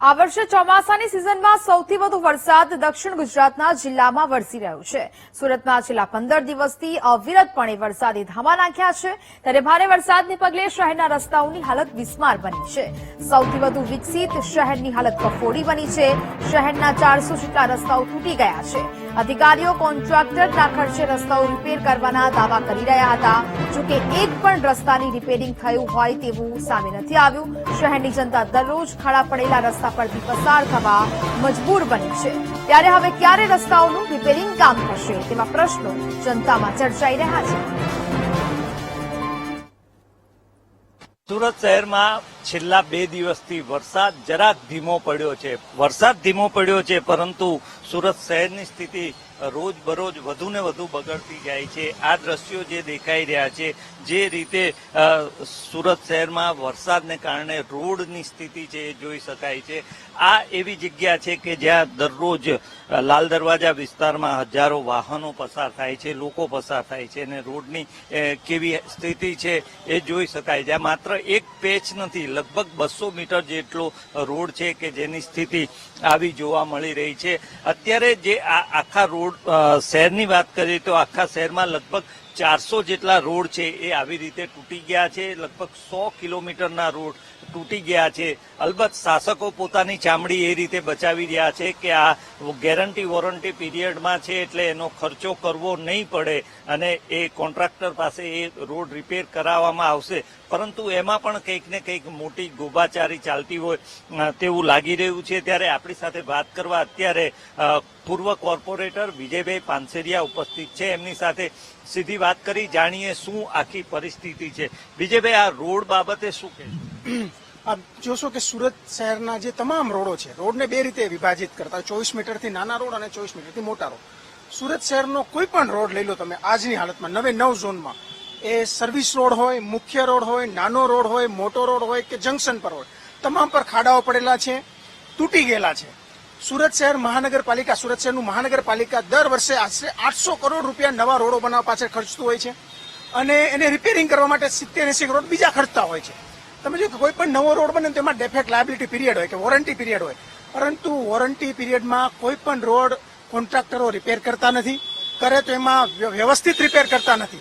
આ વર્ષે ચોમાસાની સિઝનમાં સૌથી વધુ વરસાદ દક્ષિણ ગુજરાતના જિલ્લામાં વરસી રહ્યો છે. સુરતમાં છેલ્લા પંદર દિવસથી અવિરતપણે વરસાદે ધામા નાખ્યા છે. ત્યારે ભારે વરસાદને પગલે શહેરના રસ્તાઓની હાલત વિસ્માર બની છે. સૌથી વધુ વિકસિત શહેરની હાલત કફોડી બની છે. શહેરના ચારસો જેટલા રસ્તાઓ તૂટી ગયા છે. અધિકારીઓ કોન્ટ્રાક્ટરના ખર્ચે રસ્તાઓ રિપેર કરવાના દાવા કરી રહ્યા હતા. જોકે એક પણ રસ્તાની રિપેરિંગ થયું હોય તેવું સામે નથી આવ્યું. શહેરની જનતા દરરોજ ખાડા પડેલા રસ્તા પરથી પસાર થવા મજબૂર બની છે. ત્યારે હવે ક્યારે રસ્તાઓનું રિપેરિંગ કામ થશે તેવા પ્રશ્નો જનતામાં ચર્ચાઈ રહ્યા છે. સુરત શહેરમાં છેલ્લા બે દિવસથી વરસાદ જરાક ધીમો પડ્યો છે. વરસાદ ધીમો પડ્યો છે, પરંતુ સુરત શહેરની સ્થિતિ રોજ બરોજ વધુ બગડતી જાય છે. આ દ્રશ્યો જે દેખાઈ રહ્યા છે, જે રીતે સુરત શહેરમાં વરસાદને કારણે રોડની સ્થિતિ છે એ જોઈ શકાય છે. આ એવી જગ્યા છે કે જ્યાં દરરોજ લાલ દરવાજા વિસ્તારમાં હજારો વાહનો પસાર થાય છે, લોકો પસાર થાય છે અને રોડની કેવી સ્થિતિ છે એ જોઈ શકાય છે. માત્ર એક પેચ નથી લગભગ બસો મીટર જેટલો રોડ છે કે જેની સ્થિતિ આવી જોવા મળી રહી છે. અત્યારે જે આ આખા રોડ શહેરની વાત કરીએ તો આખા શહેરમાં લગભગ ચારસો જેટલા રોડ છે એ આવી રીતે તૂટી ગયા છે. લગભગ સો કિલોમીટરના રોડ તૂટી ગયા છે. અલબત્ત શાસકો પોતાની ચામડી એ રીતે બચાવી રહ્યા છે કે આ ગેરંટી વોરંટી પીરિયડમાં છે એટલે એનો ખર્ચો કરવો નહીં પડે અને એ કોન્ટ્રાક્ટર પાસે એ રોડ રિપેર કરાવવામાં આવશે. પરંતુ એમાં પણ કંઈક ને કંઈક મોટી ગોબાચારી ચાલતી હોય તેવું લાગી રહ્યું છે. ત્યારે આપણી સાથે વાત કરવા અત્યારે પૂર્વ કોર્પોરેટર વિજયભાઈ પાનસેરિયા ઉપસ્થિત છે. એમની સાથે સીધી વાત કરી, જાણીએ શું આખી પરિસ્થિતિ છે. વિજયભાઈ, આ રોડ બાબતે શું કહેશો? આપ જોશો કે સુરત શહેરના જે તમામ રોડો છે, રોડને બે રીતે વિભાજિત કરતા, ચોવીસ મીટરથી નાના રોડ અને ચોવીસ મીટરથી મોટા રોડ. સુરત શહેરનો કોઈ પણ રોડ લઈ લો તમે, આજની હાલતમાં નવે નવ ઝોનમાં. એ સર્વિસ રોડ હોય, મુખ્ય રોડ હોય, નાનો રોડ હોય, મોટો રોડ હોય કે જંકશન પર હોય, તમામ પર ખાડાઓ પડેલા છે, તૂટી ગયેલા છે. સુરત શહેર મહાનગરપાલિકા, સુરત શહેરનું મહાનગરપાલિકા દર વર્ષે આશરે આઠસો કરોડ રૂપિયા નવા રોડો બનાવવા પાછળ ખર્ચતું હોય છે અને એને રિપેરિંગ કરવા માટે સિત્તેર એસી કરોડ બીજા ખર્ચતા હોય છે. તમે જો કોઈ પણ નવો રોડ બને તો એમાં ડેફેક્ટ લાયબિલિટી પીરિયડ હોય કે વોરંટી પીરિયડ હોય. પરંતુ વોરંટી પીરિયડમાં કોઈ પણ રોડ કોન્ટ્રાક્ટરો રિપેર કરતા નથી, કરે તો એમાં વ્ય- વ્યવસ્થિત રિપેર કરતા નથી.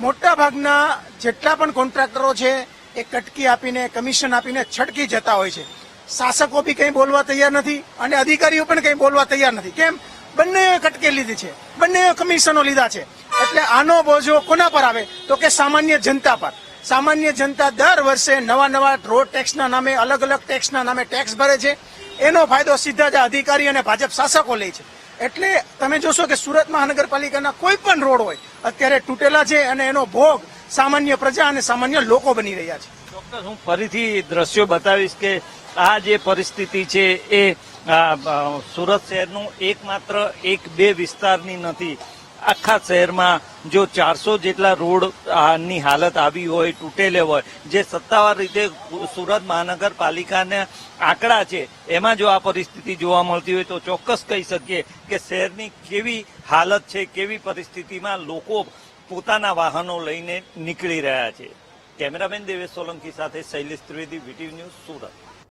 મોટા ભાગના જેટલા પણ કોન્ટ્રાક્ટરો છે, એ કટકી આપીને કમિશન આપીને છટકી જતા હોય છે. શાસકો બી કંઈ બોલવા તૈયાર નથી અને અધિકારીઓ પણ કંઈ બોલવા તૈયાર નથી. કેમ? બંને કટકે લીધી છે. બંને કમિશનો લીધા છે. એટલે આનો બોજો કોના પર આવે? તો કે સામાન્ય જનતા પર. સામાન્ય જનતા દર વર્ષે નવા નવા રોડ ટેક્સના નામે, અલગ અલગ ટેક્સના નામે ટેક્સ ભરે છે. એનો ફાયદો સીધા જ અધિકારી અને ભાજપ શાસકો લે છે. એટલે તમે જોશો કે સુરત મહાનગરપાલિકાના કોઈ પણ રોડ હોય, અત્યારે તૂટેલા છે અને એનો ભોગ સામાન્ય પ્રજા અને સામાન્ય લોકો બની રહ્યા છે. ડોક્ટર, હું ફરીથી દ્રશ્યો બતાવીશ કે આ જે પરિસ્થિતિ છે એ સુરત શહેરનું એકમાત્ર એક બે વિસ્તારની નથી. આખા શહેરમાં જો ચારસો જેટલા રોડની હાલત આવી હોય, તૂટેલે હોય, જે સત્તાવાર રીતે સુરત મહાનગરપાલિકાના આંકડા છે, એમાં જો આ પરિસ્થિતિ જોવા મળતી હોય તો ચોક્કસ કહી શકીએ કે શહેરની કેવી હાલત છે, કેવી પરિસ્થિતિમાં લોકો પોતાના વાહનો લઈને નીકળી રહ્યા છે. કેમેરામેન દેવેશ સોલંકી સાથે શૈલેષ ત્રિવેદી, વીટીવી ન્યૂઝ સુરત.